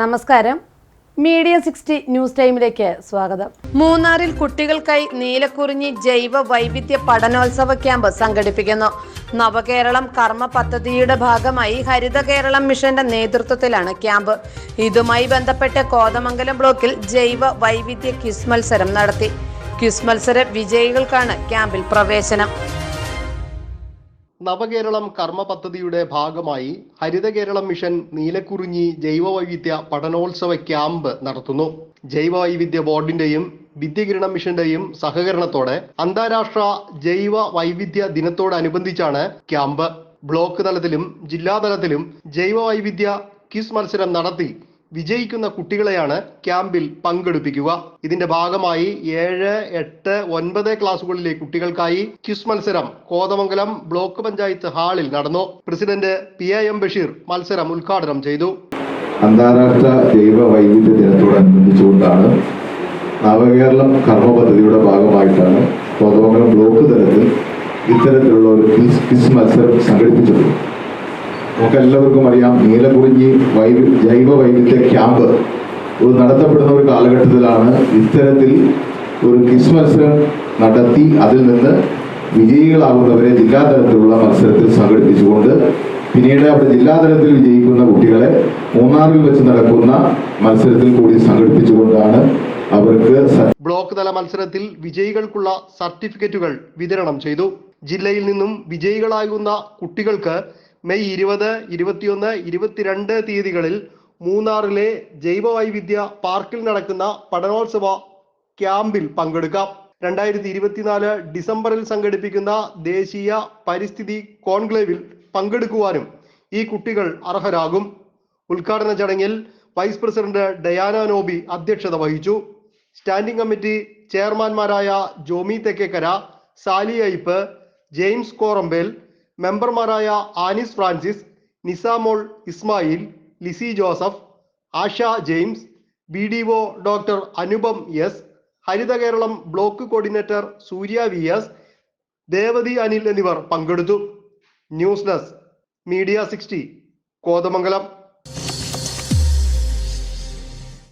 നമസ്കാരം. Media sixty news ടൈമിലേക്ക് സ്വാഗതം. മൂന്നാറിൽ കുട്ടികൾക്കായി നീലക്കുറിഞ്ഞി ജൈവ വൈവിധ്യ പഠനോത്സവ ക്യാമ്പ് സംഘടിപ്പിക്കുന്നു. നവകേരളം കർമ്മ പദ്ധതിയുടെ ഭാഗമായി ഹരിത കേരളം മിഷന്റെ നേതൃത്വത്തിലാണ് ക്യാമ്പ്. ഇതുമായി ബന്ധപ്പെട്ട് കോതമംഗലം ബ്ലോക്കിൽ ജൈവ വൈവിധ്യ ക്വിസ് മത്സരം നടത്തി. ക്വിസ് മത്സര വിജയികൾക്കാണ് ക്യാമ്പിൽ പ്രവേശനം. നവകേരളം കർമ്മ പദ്ധതിയുടെ ഭാഗമായി ഹരിത കേരളം മിഷൻ നീലക്കുറിഞ്ഞി ജൈവവൈവിധ്യ പഠനോത്സവ ക്യാമ്പ് നടത്തുന്നു. ജൈവവൈവിധ്യ ബോർഡിന്റെയും വിദ്യകിരണം മിഷന്റെയും സഹകരണത്തോടെ അന്താരാഷ്ട്ര ജൈവ വൈവിധ്യ ദിനത്തോടനുബന്ധിച്ചാണ് ക്യാമ്പ്. ബ്ലോക്ക് തലത്തിലും ജില്ലാതലത്തിലും ജൈവവൈവിധ്യ കിസ് മത്സരം നടത്തി വിജയിക്കുന്ന കുട്ടികളെയാണ് ക്യാമ്പിൽ പങ്കെടുപ്പിക്കുക. ഇതിന്റെ ഭാഗമായി ഏഴ് എട്ട് ഒൻപത് ക്ലാസ്സുകളിലെ കുട്ടികൾക്കായി ക്വിസ് മത്സരം കോതമംഗലം ബ്ലോക്ക് പഞ്ചായത്ത് ഹാളിൽ നടന്നു. President P A M Basheer മത്സരം ഉദ്ഘാടനം ചെയ്തു. അന്താരാഷ്ട്ര ജൈവ വൈവിധ്യ ദിനത്തോടനുബന്ധിച്ചുകൊണ്ടാണ് നവകേരളം കർമ്മ പദ്ധതിയുടെ ഭാഗമായിട്ടാണ് കോതമംഗലം ബ്ലോക്ക് തലത്തിൽ ഇത്തരത്തിലുള്ള ഒരു ക്വിസ് മത്സരം സംഘടിപ്പിച്ചത്. നമുക്കെല്ലാവർക്കും അറിയാം നീലകുറിഞ്ഞി വൈവി ജൈവ വൈവിധ്യ ക്യാമ്പ് നടത്തപ്പെടുന്ന ഒരു കാലഘട്ടത്തിലാണ് ഇത്തരത്തിൽ ഒരു ക്വിസ് മത്സരം നടത്തി അതിൽ നിന്ന് വിജയികളാകുന്നവരെ ജില്ലാതലത്തിലുള്ള മത്സരത്തിൽ സംഘടിപ്പിച്ചുകൊണ്ട് പിന്നീട് അവിടെ ജില്ലാതലത്തിൽ വിജയിക്കുന്ന കുട്ടികളെ മൂന്നാറിൽ വെച്ച് നടക്കുന്ന മത്സരത്തിൽ കൂടി സംഘടിപ്പിച്ചുകൊണ്ടാണ് അവർക്ക് ബ്ലോക്ക് തല മത്സരത്തിൽ വിജയികൾക്കുള്ള സർട്ടിഫിക്കറ്റുകൾ വിതരണം ചെയ്തു. ജില്ലയിൽ നിന്നും വിജയികളാകുന്ന കുട്ടികൾക്ക് മെയ് ഇരുപത് ഇരുപത്തിയൊന്ന് ഇരുപത്തിരണ്ട് തീയതികളിൽ മൂന്നാറിലെ ജൈവവൈവിധ്യ പാർക്കിൽ നടക്കുന്ന പഠനോത്സവ ക്യാമ്പിൽ പങ്കെടുക്കാം. രണ്ടായിരത്തി ഇരുപത്തിനാല് ഡിസംബറിൽ സംഘടിപ്പിക്കുന്ന ദേശീയ പരിസ്ഥിതി കോൺക്ലേവിൽ പങ്കെടുക്കുവാനും ഈ കുട്ടികൾ അർഹരാകും. ഉദ്ഘാടന ചടങ്ങിൽ വൈസ് പ്രസിഡന്റ് ഡയാന നോബി അധ്യക്ഷത വഹിച്ചു. സ്റ്റാൻഡിംഗ് കമ്മിറ്റി ചെയർമാൻമാരായ ജോമി തെക്കേക്കര സാലി അയ്പ് ജെയിംസ് കോറമ്പേൽ മെമ്പർമാരായ Anis Francis Nisamol Ismail Lissy Joseph Asha James B D O doctor Anupam S Haritha Keralam block coordinator Surya V S Devathi Anil എന്നിവർ പങ്കെടുത്തു. News desk media sixty Kothamangalam.